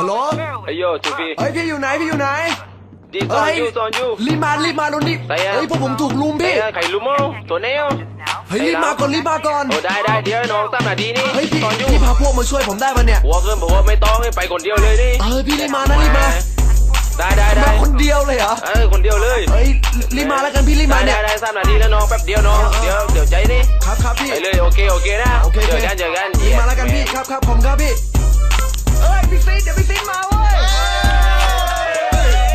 ฮัลโหล ไอโยทูบีเฮ้ยพี่อยู่ไหนพี่อยู่ไหนดีซอนยูซอนยูรีบมารีบมาโดนดิไหนอะเฮ้ยพวกผมถูกลุมพี่ไข่ลุมเอาตัวเนี้ยเฮ้ยรีบมาก่อนรีบมาก่อนโอ้ได้ได้เดี๋ยวน้องตั้งนาทีนี่เฮ้ยพี่ซอนยูพี่พาพวกมาช่วยผมได้ปะเนี่ยหัวเกินบอกว่าไม่ต้องให้ไปคนเดียวเลยนี่เออพี่รีบมานะรีบมาได้ได้ได้มาคนเดียวเลยเหรอเออคนเดียวเลยเฮ้ยรีบมาแล้วกันพี่รีบได้มาเนี่ได้ยได้สามนาทีแล้วน้องแป๊บเดียวน้องเดี๋ยวเดี๋ยวใจนี่ครับครับพี่ไปเลยโอเคโอเคนะโอเคเจอกันเจอกันรีบมาแล้วกันพี่ครับครับผมครับพี่เอ้ย พี่ซีดเดี๋ยวพี่ซีดมาเว้ย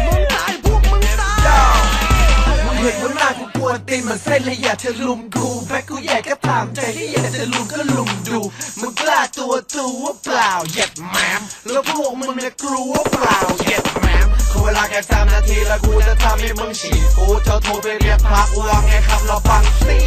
มึงตายพวกมึงตายมึงเห็นว่าหน้ากูกวนตีนเหมันเส้นเลยอยากจะลุมกูแฟกกูแย่ก็ตามใจที่อยากจะลุมก็ลุมดูมึงกล้าตัวตัวเปล่าเหย็ดแหมมแล้วพวกมึงเนี่ยกลัวเปล่าเหย็ดแหมมขอเวลาแค่สามนาทีแล้วกูจะทำให้มึงฉีดกูจะโทรไปเรียกพักว่าไงครับเราฟังซี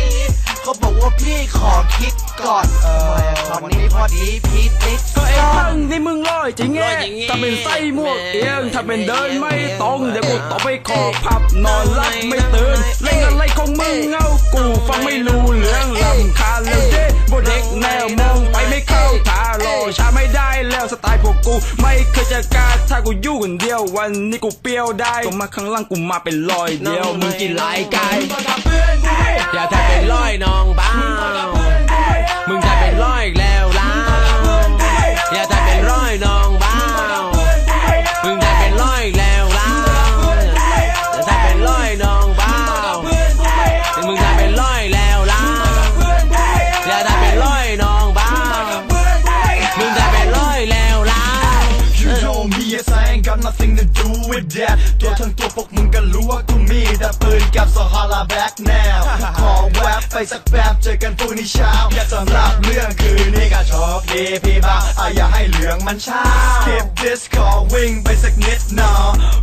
เขาบอกว่าพี่ขอคิดก่อนเออวันนี้พอดีพี่ติดก็ไอ้ซ่อพันงที่มึงร้อยจริงแงถ้าเป็นไส้หมวกเอียงถ้าเป็นเดินไม่ตรงเดี๋ยวกูต่อไปขอพับนอนหลับไม่ตื่นเล่นอะไรของมึงเงากูฟังไม่รู้เรื่องลำคาญแล้วเด้พวกเด็กแนวมอง ขาทารอช้าไม่ได้แล้วสไตล์พวกกู ไม่เคยจะกล้าถ้ากูอยู่คนเดียว วันนี้กูเปรี้ยวได้ก็มาข้างล่างกูมาเป็นรอยเดียวมึงกินหลายกายอย่าทำเป็นร้อยน้องบ้ามึงจะเป็นร้อยอีกแล้วล่ะอย่า with that ตัวทั้งตัวพวกมึงก็รู้ว่ากูมีแต่ปืนกับสฮาราแบ็กแนวขอแวบไปสักแป๊บเจอกันพรุ่งนี้เช้าสำหรับเรื่องคืนนี้ก็โชคดีพี่บ้าอะอย่าให้เหลืองมันช้า Skip this ขอวิ่งไปสักนิดหนอ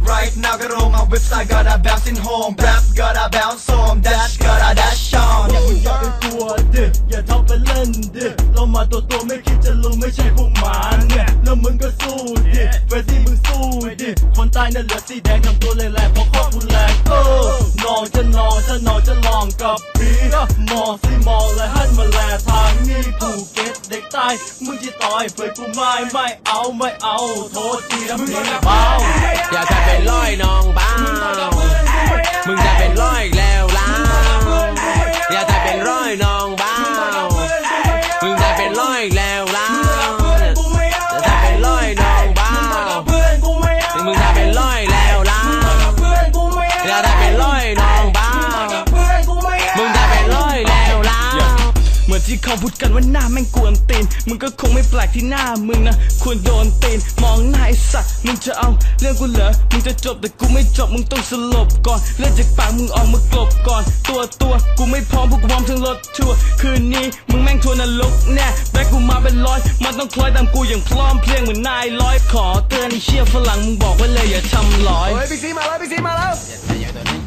Right now ก็ลงมาเว็บไซต์ gotta bounce in home rap gotta bounce home dash gotta dash on อย่าอย่าไปกลัวดิอย่าทำเป็นเล่นดิเรามาตัวตัวไม่คิดจะลุมไม่ใช่พวกหมาเนี่ยแล้วมึงก็สู้ดิเฟรดดี้มึงสู้ดิคนใต้นั่นเหลือสีแดงทำตัวแรงๆเพราะข้อคุณแรงเออนอนจะนอนจะนอนจะลองกับผีมองสิมองและหันมาแลทางนี้ภูเก็ตเด็กใต้มึงที่ต่อยเผยกูไม่ไม่เอาไม่เอาโทษทีนะพี่เบาอย่าทำเป็นร้อยน้องบ้ามึงจะเป็นร้อยแล้วล่ะอย่าทำเป็นร้อยน้องบ้า เหมือนที่เขาพูดกันว่าหน้าแม่งกวนตีน มึงก็คงไม่แปลกที่หน้ามึงนะ ควรโดนตีน มองหน้าไอ้สัตว์ มึงจะเอาเรื่องกูเหรอ มึงจะจบแต่กูไม่จบ มึงต้องสลบก่อน เลือดจากปากมึงออกมากลบก่อน ตัวตัวกูไม่พร้อมพวกกูพร้อมทั้งรถทัวร์คืนนี้มึงแม่งทัวร์นรกแน่แบกกูมาเป็นร้อย มันต้องคล้อยตามกูอย่างพร้อมเพรียงเหมือนนายร้อย ขอเตือนไอ้เชี่ยฝรั่งมึงบอกไว้เลยอย่าทำร้อย เฮ้ยพี่ซีมาแล้วพี่ซีมาแล้ว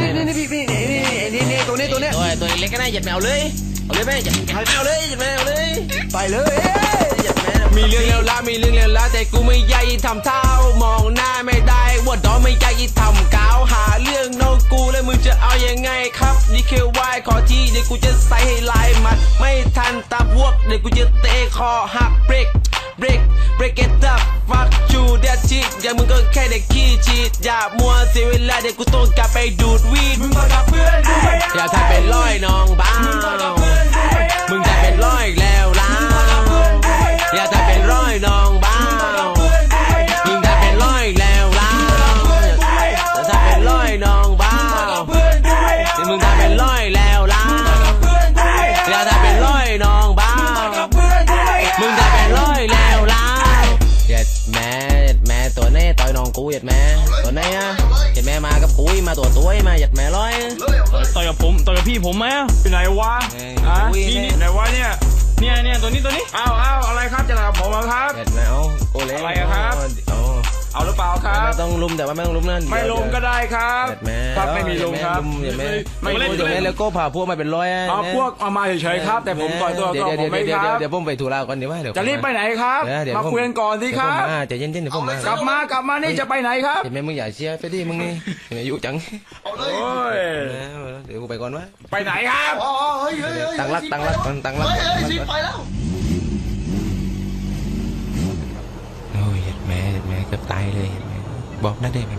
นี่นี่นี่นี่พี่พี่นี่นี่นี่นี่ตัวนี้ตัวนี้ตัวตัวเล็กก็ได้หยัดแมวเลยเอาเลยแม่หยัดแมวเลยหยัดแมวเลยไปเลยหยัดแมวมีเรื่องเร็วละมีเรื่องเร็วละแต่กูไม่ใหญ่ทำเท่ามองหน้าไม่ได้ว่าดอไม่ใหญ่ทำกาวหาเรื่องน้องกูแล้วมึงจะเอายังไงครับนี่คือวายขอที่เดี๋ยวกูจะใส่ให้ลายมัดไม่ทันตาพวกเดี๋ยวกูจะเตะคอหักเบรก break break it up fuck you that shit อย่างมึงก็แค่เด็กขี้ชีดอย่ามัวเสียเวลาเดี๋ยวกูต้องกลับไปดูดวีดมึงมากับเพื่อนกูไม่เอาอย่าทำเป็นร้อยน้องบ้ามึงจะเป็นร้อยอีกแล้วล่ะ ต่อยน้องกูเจ็ดแม่ตัวนี้อะเจ็ดแม่มากับกูมาตัวตัวมาเจ็ดแม่ร้อยต่อยกับผมต่อยกับพี่ผมไหมอะอยู่ไหนวะเอ้ยอะอุ้ยนี่นี่ไหนวะเนี่ยเนี่ยเนี่ยตัวนี้ตัวนี้อ้าวอ้าวอะไรครับจะต่อยกับผมเหรอครับเจ็ดแม่เอาโอเล่อะไรอะครับ เอาเอาหรือเปล่าครับ ไม่ต้องลุมแต่ว่าไม่ต้องลุมนั่นไม่ลงก็ได้ครับเจ็ดแม่ครับไม่มีลงครับเจ็ดแม่ไม่ไม่เล่นเจ็ดแม่แล้วก็พาพวกมาเป็นร้อยะเอาพวกเอามาเฉยๆครับ แต่ผมต่อยตัวเดี๋ตัยววผเดี๋ยมวไม่เดี๋ยวคเดี๋ยวรับเดี๋ยวผมไปธุระก่อนเดี๋ยวว่าเดี๋ยวจะรีบไปไหนครับเดี๋ยวเดี๋ยวมาผมคุยกันก่อนสิครับเดี๋ยวผมมาใจเย็นๆเดี๋ยวผมมากลับมากลับมานี่จะไปไหนครับเจ็ดแม่มึงอย่าเชียร์ไปดิมึงนี่เห็นอายุจังโอ้ยเดี๋ยวกูไปก่อนวะไปไหนครับอ๋อเฮ้ยเฮ้ยเฮ้ยตั้งรักตั้งรักก่อนตั้งรักเฮ้ยก่อนเฮ้ยซีดไปแล้ว กือบตาย เลยบอกได้ได้ไหม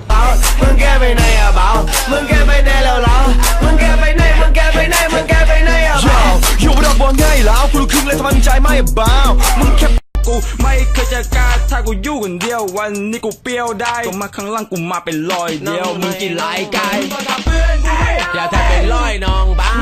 มึงแกไปไหนอะเบามึงแกไปไหนแล้วเหรอมึงแกไปไหนมึงแกไปไหนมึงแกไปไหนอะเบาอยู่ระดับว่าง่ายแล้วกูรู้ครึ่งเลยทำไมมึงใจไม่บ้าวมึงแค่กูไม่เคยจะกล้าถ้ากูอยู่คนเดียววันนี้กูเปรี้ยวได้ก็มาข้างล่างกูมาเป็นรอยเดียวมึงกินหลายไก่อย่าทำเป็นร้อยน้องบ้า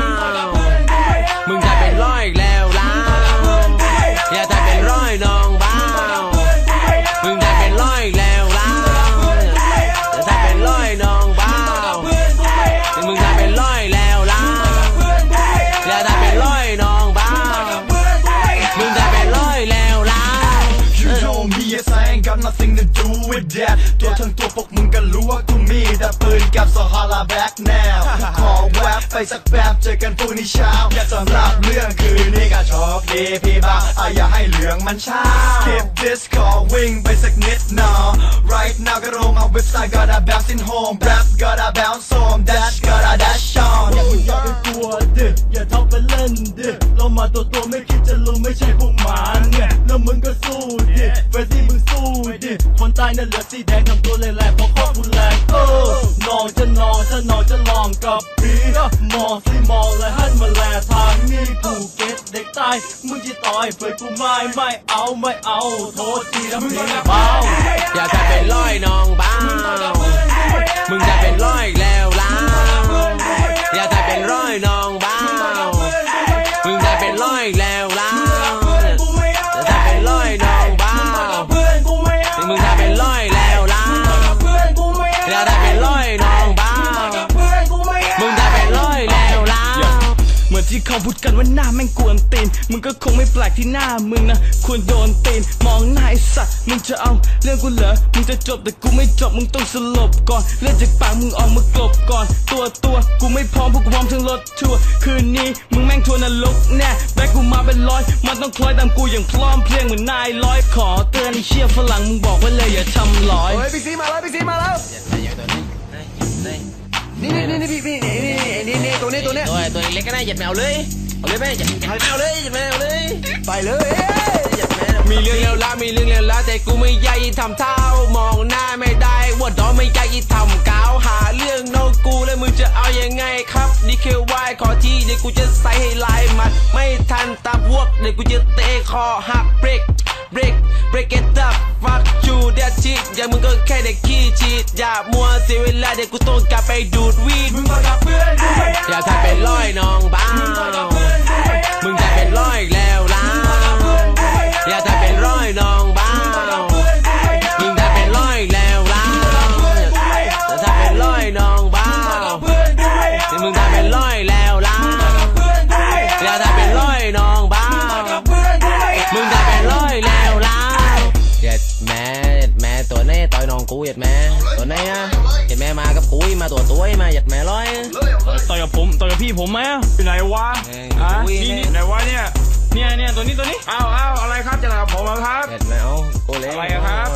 with that ตัวทั้งตัวพวกมึงก็รู้ว่ากูมีแต่ปืนกับสฮาราแบ็กแนวขอแวบไปสักแป๊บเจอกันพรุ่งนี้เช้าสำหรับเรื่องคืนนี้ก็โชคดีพี่บ่าวอะอย่าให้เหลืองมันเช้า Skip this ขอวิ่งไปสักนิดหนอ Right now ก็ลงเอาเว็บไซต์ gotta bounce in home rap gotta bounce home dash gotta dash on อย่าคุณอย่าไปกลัวดิอย่าทำเป็นเล่นดิเรามาตัวตัวไม่คิดจะลุมไม่ใช่พวกหมาเนี่ยแล้วมึงก็สู้ดิ นตายนั่นเหลือสีแดงทำตัวเลยแหละเพราะข้อคุณแรงเออนองจะนอนจะนอนจะลองกับผีมองสิมองและหันมาแลทางนี้ภูเก็ตเด็กตายมึงจะต่อยเผยกูไม่ไม่เอาไม่เอาโทษทีนะพี่เบาอย่าทำเป็นร้อยน้องบ้ามึงจะเป็นร้อยแล้วล้าวอย่าทำเป็นร้อยน้องบ้า ที่เขาพูดกันว่าหน้าแม่งกวนตีนมึงก็คงไม่แปลกที่หน้ามึงนะควรโดนตีนมองหน้าไอ้สัตว์มึงจะเอาเรื่องกูเหรอมึงจะจบแต่กูไม่จบมึงต้องสลบก่อนเลือดจากปากมึงออกมากลบก่อน ตัวตัวกูไม่พร้อมพวกกูพร้อมทั้งรถทัวร์คืนนี้มึงแม่งทัวร์นรกแน่แบกกูมาเป็นร้อยมันต้องคล้อยตามกูอย่างพร้อมเพรียงเหมือนนายร้อยขอเตือนไอ้เชี่ยฝรั่งมึงบอกไว้เลยอย่าทำร้อยเฮ้ยพี่ซีมาแล้วพี่ซีมาแล้ว นี่นี่นี่นี่พี่พี่นี่นี่นี่นี่ตัวนี้ตัวนี้ตัวตัวเล็กก็ได้หยัดแมวเลยเอาเลยไหมหยัดแมวเลยหยัดแมวเลยไปเลยหยัดแมวมีเรื่องเร็วละมีเรื่องเร็วละแต่กูไม่อยายทำเท่ามองหน้าไม่ได้ว่าดอไม่อยายทำก้าวหาเรื่องน้องกูแล้วมึงจะเอายังไงครับนี่คือวายขอที่เดี๋ยวกูจะใส่ให้ลายมัดไม่ทันตาพวกเดี๋ยวกูจะเตะคอหักเบรก break break it up fuck you that shit อย่างมึงก็แค่เด็กขี้ชีดอย่ามัวเสียเวลาเดี๋ยวกูต้องกลับไปดูดวีดมึงมากับเพื่อนกูไม่เอาอย่าทำเป็นร้อยน้องบ้าวมึงจะเป็นร้อยอีกแล้วล้าวอย่าทำเป็นร้อยน้อง ตัวนี้อะเหย็ดแม่มากับกูมาตัวตัวมาเหย็ดแม่ร้อยต่อยกับผมต่อยกับพี่ผมไหมอะอยู่ไหนวะเอ้ยอะอุ้ยนี่นี่ไหนวะเนี่ยเนี่ยเนี่ยตัวนี้ตัวนี้อ้าวอ้าวอะไรครับจะหลับผมเหรอครับเด็ดไหมเอาโอเล่อะไรอะครับ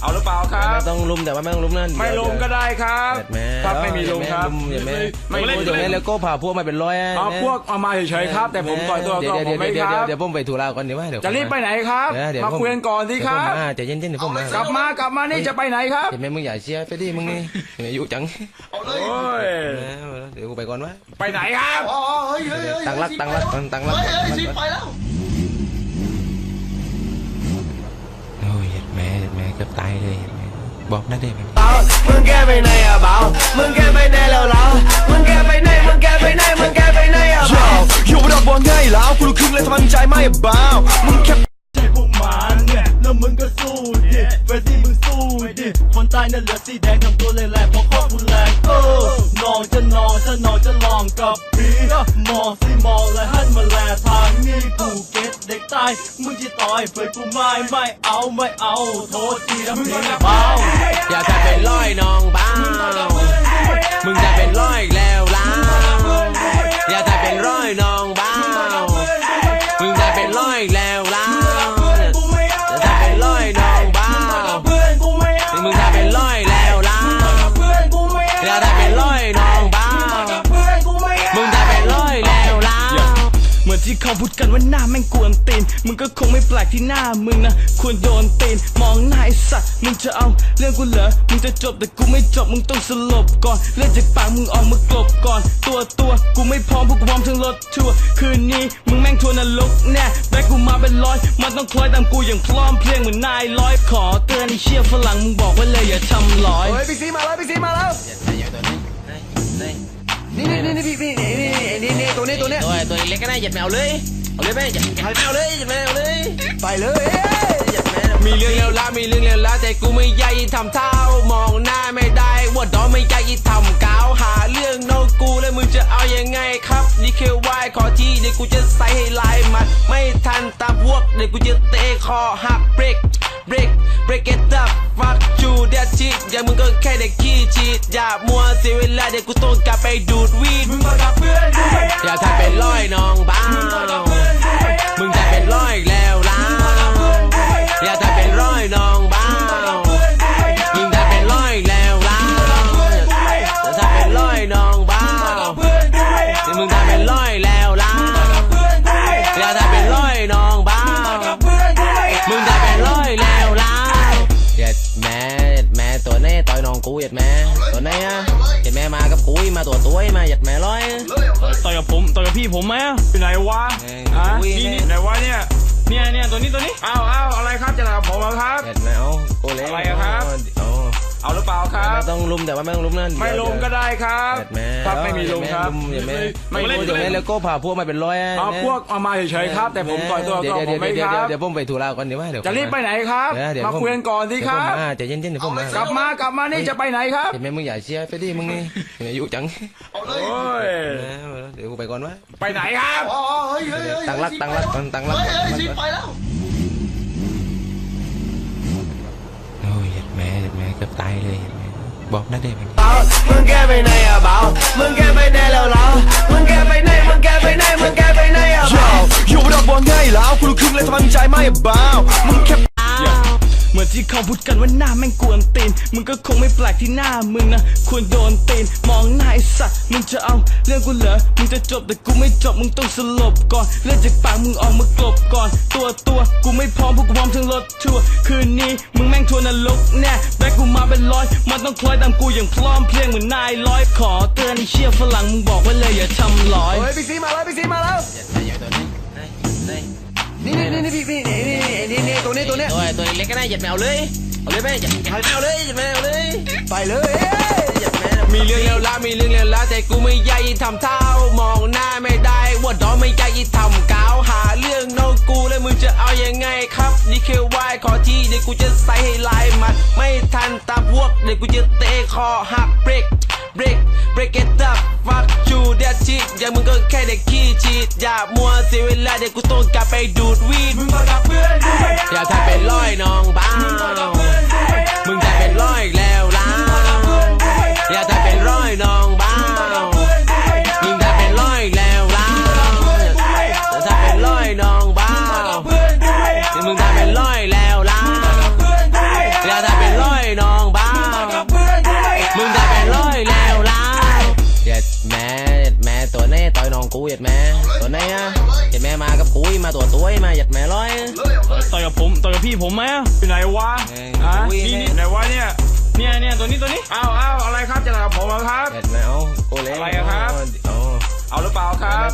เอาเอาหรือเปล่าครับ ไม่ต้องลุมแต่ว่าไม่ต้องลุมนั่นไม่ลงก็ได้ครับเด็ดแม่ครับไม่มีลงครับเด็ดแม่ไม่ไม่เล่เล่นนเดี๋ยวแม่แล้วก็พาพวกมาเป็นร้อยเอาพวกเอามาเฉยๆครับ แต่ผมต่อยตัวเดี๋ตัยววผมเดี๋ยวไม่เดี๋ยวครับเดี๋ยวผมไปธุระก่อนเดี๋ยวว่าเดี๋ยวจะรีบไปไหนครับเดี๋ยวเดี๋ยวมาผมคุยกันก่อนสิครับเดี๋ยวผมมาใจเย็นๆเดี๋ยวผมมากลับมากลับมานี่จะไปไหนครับเห็นไหมมึงอย่าเชียร์ไปดิมึงนี่อายุจังโอ้ยเดี๋ยวกูไปก่อนวะไปไหนครับอ๋อเฮ้ยเฮ้ยเฮ้ยตั้งรักตั้งรักตั้งรักเฮ้ยเฮ้ยซีไปแล้ว โอ้ยแม่แม่เกื อบตายเลยบอกได้ได้ไหมเบามึงแกไปไหนอะเบามึงแกไปไหนแล้วเหรอมึงแกไปไหนมึงแกไปไหนมึงแกไปไหนอะ Yo เบาอยู่ระดับว่าง่ายแล้วกูรู้ครึ่งเลยทำไมมึงใจไม่บ้าวมึงแค่ แล้วมึงก็สู้ดิเฟรดดี้มึงสู้ดิคนตายนั่นเหลือสีแดงทำตัวเลยแหละเพราะข้อคุณแรงเออนองจะนอนจะนอนจะลองกับผีมองสิมองและหันมาแลทางนี้ภูเก็ตเด็กตายมึงจะต่อยเผยกูไม่ไม่เอาไม่เอาโทษทีนะพี่เบาอย่าทำเป็นร้อยน้องบ้าวมึงจะเป็นร้อยอีกแล้วล้าวอย่าทำเป็นร้อยน้องบ้าวมึงจะเป็นร้อยอีกแล้วล้าว ที่เขาพูดกันว่าหน้าแม่งกวนตีนมึงก็คงไม่แปลกที่หน้ามึงนะควรโดนตีนมองหน้าไอ้สัตว์มึงจะเอาเรื่องกูเหรอมึงจะจบแต่กูไม่จบมึงต้องสลบก่อนเลือดจากปากมึงออกมากลบก่อน ตัวตัวกูไม่พร้อมพวกกูพร้อมทั้งรถทัวร์คืนนี้มึงแม่งทัวร์นรกแน่แบกกูมาเป็นร้อยมันต้องคล้อยตามกูอย่างพร้อมเพรียงเหมือนนายร้อยขอเตือนไอ้เชี่ยฝรั่งมึงบอกไว้เลยอย่าทำร้อยเฮ้ยพี่ซีมาแล้วพี่ซีมาแล้ว นี่นี่นี่พี่พี่นี่นี่นี่นี่ตัวนี้ตัวนี้ตัวตัวเล็กก็ได้หยัดแมวเลยเอาเลยไหมหยัดแมวเลยหยัดแมวเลยไปเลยหยัดแมวมีเรื่องเลวร้ายมีเรื่องเลวร้ายแต่กูไม่ใหญ่ทำเท่ามองหน้าไม่ได้ว่าดอไม่ใหญ่ทำกาวหาเรื่องน้องกูแล้วมึงจะเอายังไงครับนี่แค่วายขอที่เดี๋ยวกูจะใส่ให้ลายมัดไม่ทันตามพวกเดี๋ยวกูจะเตะคอหักเบรก break break it up fuck you that shit อย่างมึงก็แค่เด็กขี้ชีดอย่ามัวเสียเวลาเดี๋ยวกูต้องกลับไปดูดวีดมึงมากับเพื่อนกูไม่เอาอย่าทำเป็นร้อยน้องบ้ามึงมากับเพื่อนกูไม่เอามึงจะเป็นร้อยอีกแล้วล่ะอย่าทำเป็นร้อยน้อง มาตัวตัวมาเหยัดแม่ร้อยต่อยกับผมต่อยกับพี่ผมไหมอะอยู่ไหนวะเอ้ยอะอุ้ยนี่นี่ไหนวะเนี่ยเนี่ยเนี่ยตัวนี้ตัวนี้อ้าวอ้าวอะไรครับจะถามผมเหรอครับเหยัดแม่เอากูเล่นอะไรอะครับอ๋อ เอาหรือเปล่าครับ ไม่ต้องลุมแต่ว่าไม่ต้องลุมนั่นไม่ลงก็ได้ครับเหยัดแม่ครับไม่มีลงครับเหยัดแม่ไม่ไม่ลลุงมเหยัดแม่แล้วก็พาพวกมาเป็นร้อยะเอาพวกเอามาเฉยๆครับ แต่ผมต่อยตัวเดี๋ก็ยวผมไม่เดี๋ยวคเดี๋ยวรับเดี๋ยวผมไปธุระก่อนเดี๋ยวว่าเดี๋ยวจะรีบไปไหนครับเดี๋ยวเดี๋ยวมาคุยกันก่อนสิครับเดี๋ยวผมมาใจเย็นๆเดี๋ยวผมมากลับมากลับมานี่จะไปไหนครับเห็นไหมมึงอย่าเชียร์ไปดิมึงนี่อายุจังโอ้ยเดี๋ยวกูไปก่อนวะไปไหนครับอ๋อเฮ้ยเฮ้ยเฮ้ยตั้งรักตั้งรักตั้งตั้งรักเฮ้ยเฮ้ยสิไปแล้ว โอ้ยแม่แม่ เกือบตายเลยบอกนะเด็กมึงแกไปไหนอะเบามึงแกไปไหนแล้วเหรอมึงแกไปไหนมึงแกไปไหนมึงแกไปไหนอะโย่อยู่ระดับบอลง่ายแล้วคุณลูกครึ่งเลยทำไมมึงใจไม่เบามึงแค่ เหมือนที่เขาพูดกันว่าหน้าแม่งกวนตีนมึงก็คงไม่แปลกที่หน้ามึงนะควรโดนตีนมองหน้าไอ้สัตว์มึงจะเอาเรื่องกูเหรอมึงจะจบแต่กูไม่จบมึงต้องสลบก่อนเลือดจากปากมึงออกมากลบก่อน ตัวตัวกูไม่พร้อมพวกกูพร้อมทั้งรถทัวร์คืนนี้มึงแม่งทัวร์นรกแน่แบกกูมาเป็นร้อยมันต้องคล้อยตามกูอย่างพร้อมเพรียงเหมือนนายร้อยขอเตือนไอ้เชี่ยฝรั่งมึงบอกไว้เลยอย่าทำร้อยเฮ้ยพี่ซีมาแล้วพี่ซีมาแล้ว นี่นี่นี่พี่พี่นี่นี่นี่นี่ตัวนี้ตัวนี้ตัวตัวเล็กก็ได้หยัดแมวเลยเอาเลยไหมหยัดแมวเลยหยัดแมวเลยไปเลยหยัดแมวมีเรื่องเลวร้ายมีเรื่องเลวร้ายแต่กูไม่ใหญ่ทำเท่ามองหน้าไม่ได้ว่าดอไม่ใหญ่ทำกาวหาเรื่องน้องกูแล้วมึงจะเอายังไงครับนี่แค่วายขอที่เดี๋ยวกูจะใส่ให้ลายมัดไม่ทันตาพวกเดี๋ยวกูจะเตะคอหักเบรก break break it up fuck you that shit อย่างมึงก็แค่เด็กขี้ชีดอย่ามัวเสียเวลาเดี๋ยวกูต้องกลับไปดู ผมต่อยกับพี่ผมไหมอะอยู่ไหนวะเอ้ยอะอุ้ยนี่นี่ไหนวะเนี่ย เนี่ยเนี่ยตัวนี้ตัวนี้ อ้าวอ้าวอะไรครับจะถามผมเหรอครับ เหยัดแม่เอากูเล่นอะไรอะครับ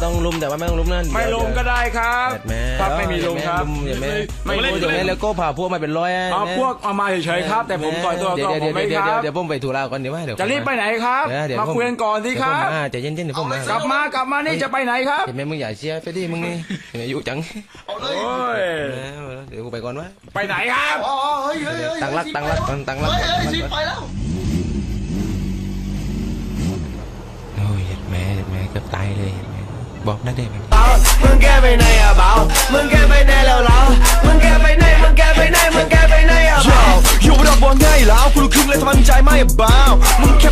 ต้องลุมแต่ว่าไม่ต้องลุมนั่นไม่ลงก็ได้ครับเหยัดแม่ครับไม่มีลงครับเหยัดแม่ไม่ไม่ลลงงเหยัดแม่แล้วก็พาพวกมาเป็นร้อยะเอาพวกเอามาเฉยๆครับ แต่ผมต่อยตัวก็เดี๋ยวผเดี๋ยมวไม่เดี๋ยวคเดี๋ยวรับเดี๋ยวผมไปธุระก่อนเดี๋ยวว่าเดี๋ยวจะรีบไปไหนครับเดี๋ยวเดี๋ยวมาคุยกันก่อนสิครับเดี๋ยวผมมาใจเย็นๆเดี๋ยวผมมากลับมากลับมานี่จะไปไหนครับเห็นไหมมึงอย่าเชียร์ไปดิมึงนี่อายุจังโอ้ยเดี๋ยวกูไปก่อนวะไปไหนครับอ๋อเฮ้ยเฮ้ยเฮ้ยตั้งรักตั้งรักตั้งตั้งรักเฮ้ยเฮ้ยสิไปแล้วโอ้ยแม่แม่เกือบตายเลย บอกนะเด็กเบามึงแกไปไหนอะเบามึงแกไปไหนแล้วเหรอมึงแกไปไหนมึงแกไปไหนมึงแกไปไหนอะโย่อยู่ระดับบอลง่ายแล้วคุณลูกครึ่งเลยทำไมมึงใจไม่เบามึงแค่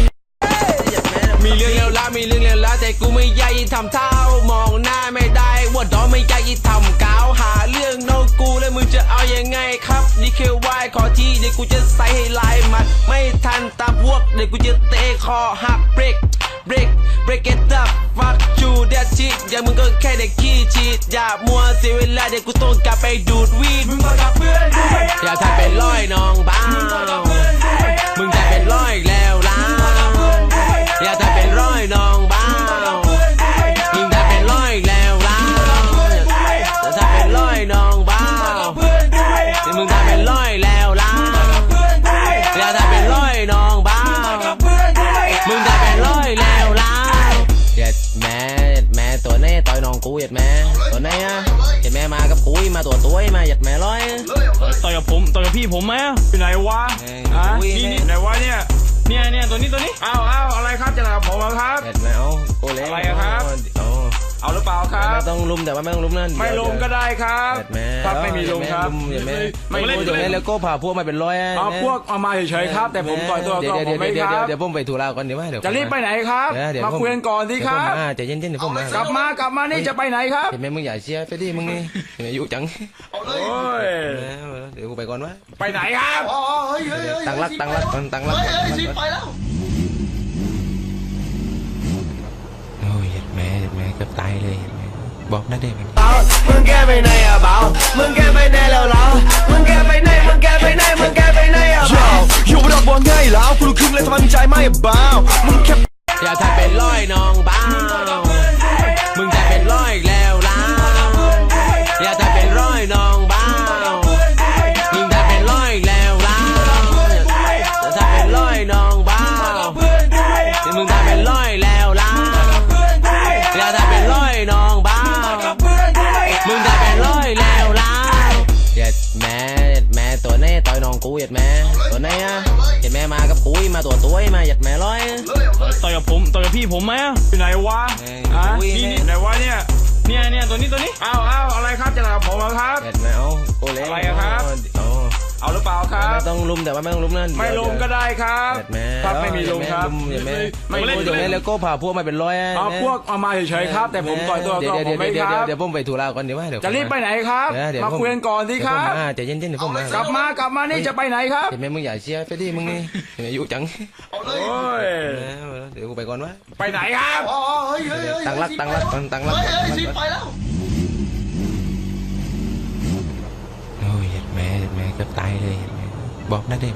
มีเรื่องเลวร้ายมีเรื่องเลวร้ายแต่กูไม่ใหญ่ทำเท่ามองหน้าไม่ได้ว่าดอไม่ใหญ่ทำก้าวหาเรื่องน้องกูแล้วมึงจะเอายังไงครับนี่แค่วายขอที่เดี๋ยวกูจะใส่ให้ลายหมัด ไม่ทันตามพวกเดี๋ยวกูจะเตะคอหักเบรก break break it up fuck you that shit ชิดอย่างมึงก็แค่เด็กขี้ชีดอย่ามัวเสียเวลาเดี๋ยวกูต้องกลับไปดูดวีดมึงมากับเพื่อนกูไม่เอาอย่าทำเป็นร้อยน้องบ้ามึงจะเป็นร้อยอีกแล้วล่ะ มาตัวตัวมาเจ็ดแม่ร้อยต่อยกับผมต่อยกับพี่ผมไหมอะอยู่ไหนวะเอ้ยอะอุ้ยนี่แม่นี่ไหนวะเนี่ยเนี่ยเนี่ยตัวนี้ตัวนี้อ้าวอ้าวอะไรครับจะหลับผมเหรอครับเจ็ดแม่เอากูเล่อะไรอะครับ เอาเอาหรือเปล่าครับ ไม่ต้องลุมแต่ว่าไม่ต้องลุมนั่นไม่ลงก็ได้ครับเจ็ดแม่ครับไม่มีลงครับเจ็ดแม่ไม่ไม่เล่นพูดอย่างนี้แล้วก็พาพวกมาเป็นร้อยะเอาพวกเอามาเฉยๆครับ แต่ผมต่อยตัวเดี๋ก็ยวผเดี๋ยมวไม่เดี๋ยวคเดี๋ยวรับเดี๋ยวผมไปธุระก่อนเดี๋ยวว่าเดี๋ยวจะรีบไปไหนครับเดี๋ยวมาคุยกันก่อนสิครับเดี๋ยวผมมาใจเย็นๆเดี๋ยวผมมากลับมากลับมานี่จะไปไหนครับเห็นไหมมึงอย่าเชียร์ไปดิมึงนี่เห็นไหมอายุจังโอ้ยเดี๋ยวกูไปก่อนวะไปไหนครับอ๋อเฮ้ยเฮ้ยเฮ้ยตั้งรักตั้งรักตั้งรักเฮ้ยเฮ้ยสิไปแล้ว โอ้ยเห็นแม่เห็นแม่เกือบ ตายเลยเห็นไหมบอกนะเด็กมึงแกไปไหนอะเบามึงแกไปไหนแล้วเหรอมึงแกไปไหนมึงแกไปไหนมึงแกไปไหนอะเบาอยู่ระดับว่าง่ายแล้วกูรู้ครึ่งเลยทำไมมึงใจไม่เบามึงแค่อย่าทำเป็นร้อยน้องบ้า มาตัวตัวมาเจ็ดแม่ร้อยต่อยกับผมต่อยกับพี่ผมไหมอะอยู่ไหนวะเอ้ยอะอุ้ยนี่แม่นี่ไหนวะเนี่ยเนี่ยเนี่ยตัวนี้ตัวนี้อ้าวอ้าวอะไรครับจะหลับผมเหรอครับเห็นไหมเอากูเล่อะไรอะครับ เอาเอาหรือเปล่าครับไม่ต้องลุมแต่ว่าไม่ต้องลุมนั่นไม่ลงก็ได้ครับเห็นไหมครับไม่มีลงครับเห็นไหมไม่ไม่เล่นพูดอย่างนี้แล้วก็พาพวกมาเป็นร้อยะเอาพวกเอามาเฉยๆครับ แต่ผมต่อยตัวเดี๋ยวก็เดี๋ผยวมไม่เดี๋ยวคเดี๋ยวรับเดี๋ยวผมไปธุระก่อนเดี๋ยวว่าเดี๋ยวจะรีบไปไหนครับเดี๋ยวเดี๋ยวมาคุยกันก่อนสิครับเดี๋ยวผมมาใจเย็นๆเดี๋ยวผมมากลับมากลับมานี่จะไปไหนครับเห็นไหมมึงอย่าเชียร์ไปดิมึงนี่เห็นไหมอายุจังโอ้ยเดี๋ยวกูไปก่อนวะไปไหนครับอ๋อเฮ้ยเฮ้ยเฮ้ยตั้งรักตั้งรักตั้งรักเฮ้ยเฮ้ยสิไปแล้ว โอ้ยเห็นแม่เห็นแม่เกือบตายเลยเห็นไหมบอกนะเด็ก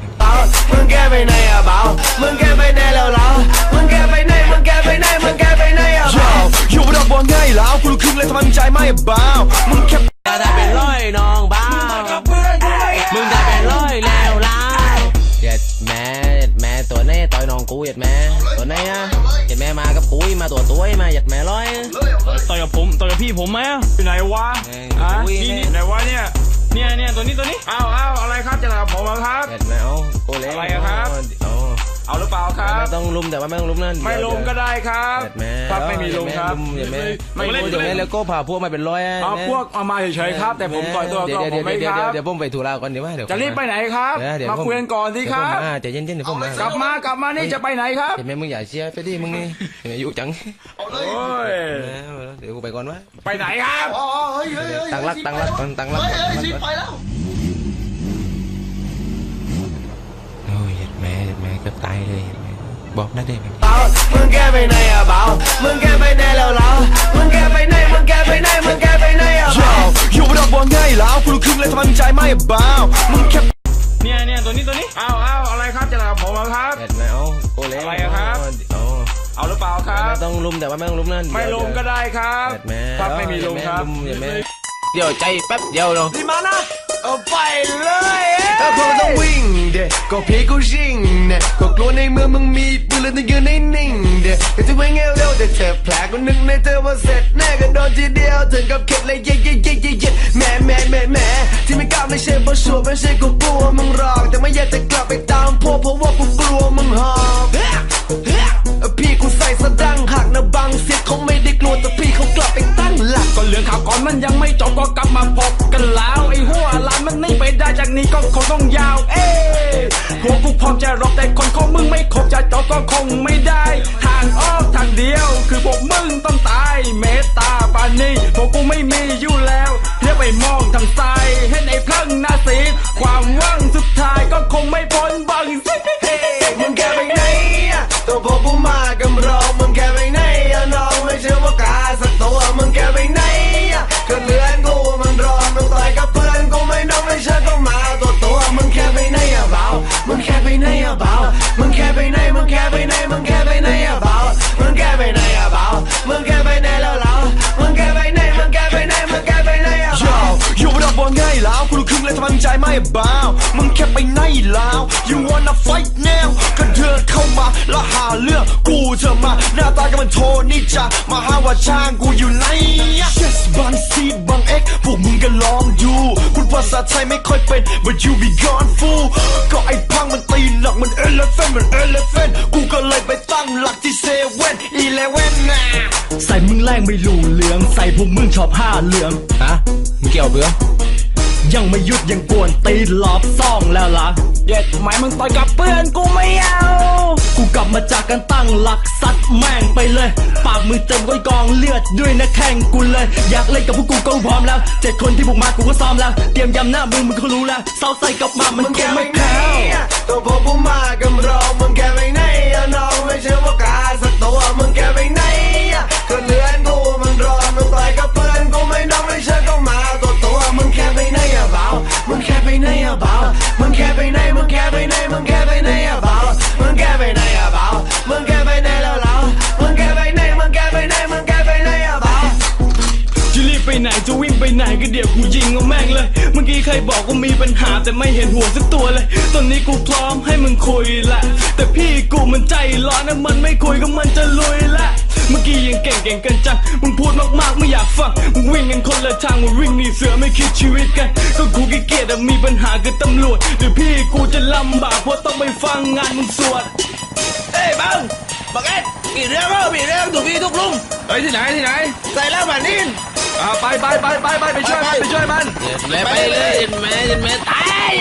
มึงแกไปไหนอะเบามึงแกไปไหนแล้วเหรอมึงแกไปไหนมึงแกไปไหนมึงแกไปไหนอะเบาอยู่ระดับว่าง่ายแล้วกูรู้ครึ่งเลยทำไมมึงใจไม่เบามึงแค่อย่าทำเป็นร้อยน้องบ้ามึงจะเป็นร้อยแล้วล่ะเจ็ดแม่เจ็ดแม่ตัวนี้ต่อยน้องกูเจ็ดแม่ตัวนี้อะเจ็ดแม่มากับกูมาตัวตัวมาเจ็ดแม่ร้อยต่อยกับผมต่อยกับพี่ผมไหมอะอยู่ไหนวะเอ้ยอะอุ้ยนี่แม่นี่ไหนวะเนี่ย เนี่ยเนี่ยตัวนี้ตัวนี้อ้าวอ้าวอะไรครับจะหลับผมเหรอครับเจ็ดแม่เอากูเล่อะไรอะครับ เอาเอาหรือเปล่าครับ ไม่ต้องลุมแต่ว่าไม่ต้องลุมนั่นไม่ลงก็ได้ครับเจ็ดแม่ครับไม่มีลงครับเจ็ดแม่ไม่ไม่เล่นพูดอย่างนี้แล้วก็พาพวกมาเป็นร้อยะเอาพวกเอามาเฉยๆครับ แต่ผมต่อยตัวเดี๋ก็ยวผเดี๋ยมวไม่เดี๋ยวคเดี๋ยวรับเดี๋ยวผมไปธุระก่อนเดี๋ยวว่าเดี๋ยวจะรีบไปไหนครับเดี๋ยวมาคุยกันก่อนสิครับเดี๋ยวผมมาใจเย็นๆเดี๋ยวผมมากลับมากลับมานี่จะไปไหนครับเห็นไหมมึงอย่าเชียร์ไปดิมึงนี่เห็นไหมอายุจังโอ้ยเดี๋ยวกูไปก่อนวะไปไหนครับอ๋อเฮ้ยเฮ้ยเฮ้ยตั้งรักตั้งรักตั้งรักเฮ้ยเฮ้ยสิไปแล้ว โอ้ยเห็นแม่เห็นแม่เกือบตายเลยเห็นไหม บอกนะเด็กเบามึงแกไปไหนอะเบามึงแกไปไหนแล้วเหรอมึงแกไปไหนมึงแกไปไหนมึงแกไปไหนอะเบาอยู่ระดับว่าง่ายแล้วกูรู้ครึ่งเลยทำไมมึงใจไม่เบามึงแค่เนี่ยเนี่ยตัวนี้ตัวนี้อ้าวอ้าวอะไรครับจะหลับผมเหรอครับเห็นไหมเอากูเล่อะไรอะครับเอาเอาหรือเปล่าครับไม่ต้องลุมแต่ว่าไม่ต้องลุมนั่นไม่ลงก็ได้ครับเห็นไหมครับไม่มีลงครับเห็นไหมเดี๋ยวใจแป๊บเดียวเนาะรีบมานะ เอาไปเลยถ้าพวกต้องวิ่งเด็กก็พี่กูชิงเนี่ยก็กลัวในเมืองมึงมีปืนเลยต้องยืนให้นิ่งเด็กก็จะวิ่งเร็วๆแต่เจ็บแผลก็นึกในเธอว่าเสร็จแน่ก็โดนทีเดียวถึงกับเข็ดเลยเย่เย่เย่เย่เย่แหม่แหม่แหม่แหม่ที่ไม่กล้าไม่ใช่เพราะชัวร์ไม่ใช่กูกลัวมึงหรอกแต่ไม่อยากจะกลับไปตามพวกเพราะว่ากูกลัวมึงหอบพี่กูใส่สะดังหักนะบางเสียเขาไม่ได้กลัวแต่พี่เขากลับไปตั้งหลักก็เรื่องข่าวก่อนมันยังไม่จบก็กลับมาพบกันแล้วไอ้หัวล้านมัน ได้จากนี้ก็คงต้องยาว เอ้หัวกูพร้อมจะรบแต่คนของมึงไม่ครบจะจบก็คงไม่ได้ ทางออกทางเดียว คือพวกมึงต้องตาย เมตตาปานี้พวกกูไม่มีอยู่แล้วเรียกไปมองทางซ้ายเห็นไอ้พลังหน้าสีความหวังสุดท้ายก็คงไม่พ้นบังสิเฮ้มึงแกไปไหนอะตัวพวกผู้มากันรอมึงแกไปไหนอะน้องไม่เชื่อว่า ลังใจไม่เบามึงแค่ไปไหนแล้ว you wanna fight now ก็เดินเข้ามาแล้วหาเรื่องกูเธอมา หน้าตาก็มันโทนี่จะมาหาว่าช่างกูอยู่ไหน yes บางซีดบางเอ็กพวกมึงก็ลองดูพูดภาษาไทยไม่ค่อยเป็น but you be gone fool ก็ไอ้พังมันตีหลักมัน elephant มัน elephant กูก็เลยไปตั้งหลักที่เซเว่นอีเลเว่นนะใส่มึงแรงไม่รู้เหลือง ใส่พวกมึงชอบผ้าเหลืองฮะมึงเกี่ยวเบื่อ ยังไม่หยุดยังกวนตีนรอบซ่องแล้วล่ะเย็ดไหมมึงต่อยกับเพื่อนกูไม่เอากูกลับมาจากการตั้งหลักซัดแม่งไปเลย ปากมือเต็มก้อยกองเลือดด้วยนะแข่งกูเลย อยากเล่นกับพวกกูก็พร้อมแล้วเจ็ดคนที่บุกมากูก็ซ้อมแล้ว เตรียมยำหน้ามึงมึงก็รู้แล้วเศร้าใส่กลับมามันมึงคแค่งไปไม่ไหนแพ้วอะตัวพวกผู้มากำรองมึงแค่ไปไหนอะน้องไม่เชื่อว่า แค่ไปไหนมึงแค่ไปไหนอะเบามึงแค่ไปไหนอะเบามึงแค่ไปไหนแล้วเรามึงแค่ไปไหนมึงแค่ไปไหนมึงแค่ไปไหนอะเบาจะรีบไปไหนจะวิ่งไปไหนก็เดี๋ยวกูยิงเอาแม่งเลย เมื่อกี้ใครบอกว่ามีปัญหาแต่ไม่เห็นหัวสักตัวเลย ตอนนี้กูพร้อมให้มึงคุยละ แต่พี่กูมันใจร้อนนะมันไม่คุยก็มันจะลุยละ เมื่อกี้ยังเก่งเก่งกันจัง มึงพูดมากๆไม่อยากฟัง มึงวิ่งกันคนละทาง มึงวิ่งหนีเสือไม่คิดชีวิตกัน ก็กูขี้เกียจอะมีปัญหากับตำรวจหรือพี่กูจะลำบากเพราะต้องไปฟังงานมึงสวด เอ้ยบังบังเอ็ดมีเรื่องก็มีเรื่องถูกพี่ทุกลุงเฮ้ยที่ไหนที่ไหนใส่แล้วแบบนี้อ่าไปไปไปไปไปไปช่วยมันไปช่วยมันเลยไปเลยเห็นไหมเห็นไหมตาย